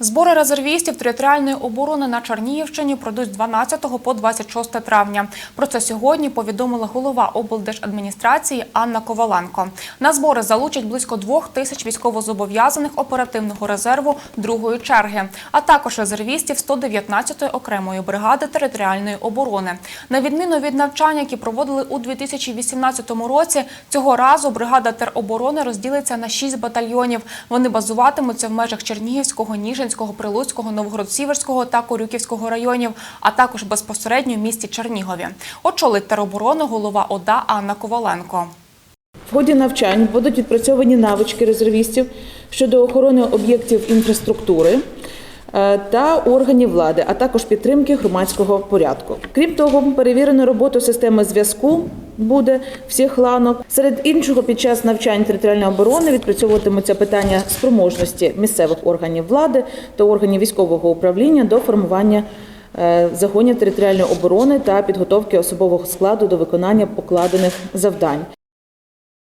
Збори резервістів територіальної оборони на Чернігівщині пройдуть з 12 по 26 травня. Про це сьогодні повідомила голова облдержадміністрації Анна Коваленко. На збори залучать близько двох тисяч військовозобов'язаних оперативного резерву другої черги, а також резервістів 119-ї окремої бригади територіальної оборони. На відміну від навчань, які проводили у 2018 році, цього разу бригада тероборони розділиться на шість батальйонів. Вони базуватимуться в межах Чернігівського, Ніжинського, Прилуцького, Новгород-Сіверського та Корюківського районів, а також безпосередньо в місті Чернігові. Очолить тероборону голова ОДА Анна Коваленко. В ході навчань будуть відпрацьовані навички резервістів щодо охорони об'єктів інфраструктури е, та органів влади, а також підтримки громадського порядку. Крім того, перевірено роботу системи зв'язку буде всіх ланок. Серед іншого, під час навчань територіальної оборони відпрацьовуватимуться питання спроможності місцевих органів влади та органів військового управління до формування е, загонів територіальної оборони та підготовки особового складу до виконання покладених завдань.